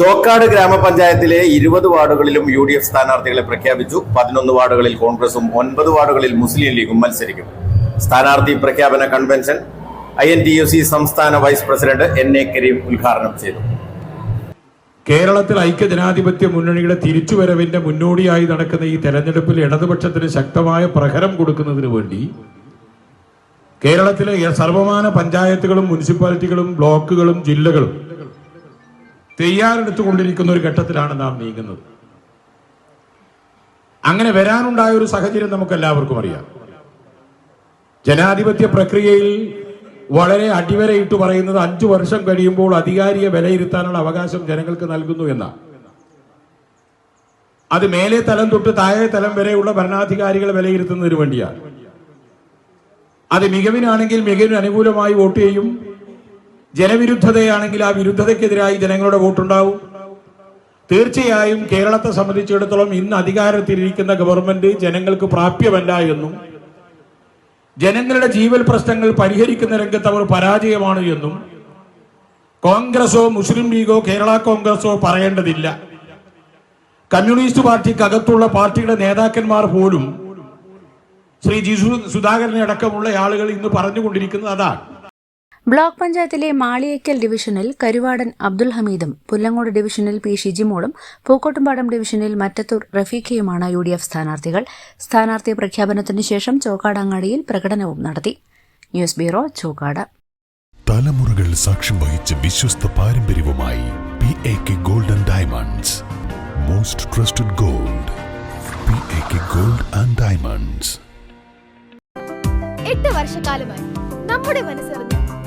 Chokkad ഗ്രാമപഞ്ചായത്തിലെ ഇരുപത് വാർഡുകളിലും യു ഡി എഫ് സ്ഥാനാർത്ഥികളെ പ്രഖ്യാപിച്ചു. പതിനൊന്ന് വാർഡുകളിൽ കോൺഗ്രസും ഒൻപത് വാർഡുകളിൽ മുസ്ലിം ലീഗും മത്സരിക്കും. സ്ഥാനാർത്ഥി പ്രഖ്യാപന convention I N T U C സംസ്ഥാന vice president N A Kareem ഉദ്ഘാടനം ചെയ്തു. കേരളത്തിൽ ഐക്യ ജനാധിപത്യ മുന്നണിയുടെ തിരിച്ചുവരവിന്റെ മുന്നോടിയായി നടക്കുന്ന ഈ തെരഞ്ഞെടുപ്പിൽ ഇടതുപക്ഷത്തിന് ശക്തമായ പ്രഹരം കൊടുക്കുന്നതിന് വേണ്ടി കേരളത്തിലെ സർവമാന പഞ്ചായത്തുകളും മുനിസിപ്പാലിറ്റികളും ബ്ലോക്കുകളും ജില്ലകളും തയ്യാറെടുത്തുകൊണ്ടിരിക്കുന്ന ഒരു ഘട്ടത്തിലാണ് നാം നീങ്ങുന്നത്. അങ്ങനെ വരാനുണ്ടായ ഒരു സാഹചര്യം നമുക്ക് എല്ലാവർക്കും അറിയാം. ജനാധിപത്യ പ്രക്രിയയിൽ വളരെ അടിവരയിട്ട് പറയുന്നത് അഞ്ചു വർഷം കഴിയുമ്പോൾ അധികാരിയെ വിലയിരുത്താനുള്ള അവകാശം ജനങ്ങൾക്ക് നൽകുന്നു എന്നാണ് അത് മേലെ തലം തൊട്ട് താഴെ തലം വരെയുള്ള ഭരണാധികാരികളെ വിലയിരുത്തുന്നതിന് വേണ്ടിയാണ് അത് മികവിനാണെങ്കിൽ മികവിന് അനുകൂലമായി വോട്ട് ചെയ്യും. ജനവിരുദ്ധതയാണെങ്കിൽ ആ വിരുദ്ധതയ്ക്കെതിരായി ജനങ്ങളുടെ വോട്ടുണ്ടാവും. തീർച്ചയായും കേരളത്തെ സംബന്ധിച്ചിടത്തോളം ഇന്ന് അധികാരത്തിലിരിക്കുന്ന ഗവൺമെന്റ് ജനങ്ങൾക്ക് പ്രാപ്യമല്ല എന്നും ജനങ്ങളുടെ ജീവൽ പ്രശ്നങ്ങൾ പരിഹരിക്കുന്ന രംഗത്ത് അവർ പരാജയമാണ് എന്നും കോൺഗ്രസോ മുസ്ലിം ലീഗോ കേരള കോൺഗ്രസോ പറയേണ്ടതില്ല. കമ്മ്യൂണിസ്റ്റ് പാർട്ടിക്കകത്തുള്ള പാർട്ടിയുടെ നേതാക്കന്മാർ പോലും ശ്രീ ജിസു സുധാകരനെ അടക്കമുള്ള ആളുകൾ ഇന്ന് പറഞ്ഞുകൊണ്ടിരിക്കുന്നത് അതാണ്. ബ്ലോക്ക് പഞ്ചായത്തിലെ മാളിയേക്കൽ ഡിവിഷനിൽ കരുവാടൻ അബ്ദുൽ ഹമീദും പുല്ലങ്ങോട് ഡിവിഷനിൽ പി ഷിജിമോളും പൂക്കോട്ടുംപാടം ഡിവിഷനിൽ മറ്റത്തൂർ റഫീഖയുമാണ് യു ഡി എഫ് സ്ഥാനാർത്ഥികൾ. സ്ഥാനാർത്ഥി പ്രഖ്യാപനത്തിന് ശേഷം ചോക്കാടങ്ങാടിയിൽ പ്രകടനവും നടത്തി. News bureau Chokkad. തലമുറകൾ സാക്ഷ്യം വഹിച്ച വിശ്വസ്ത പാരമ്പര്യവുമായി P A K golden diamonds most trusted gold P A K gold and diamonds എട്ട് വർഷക്കാലമായി നമ്മുടെ മനസ്സറിഞ്ഞ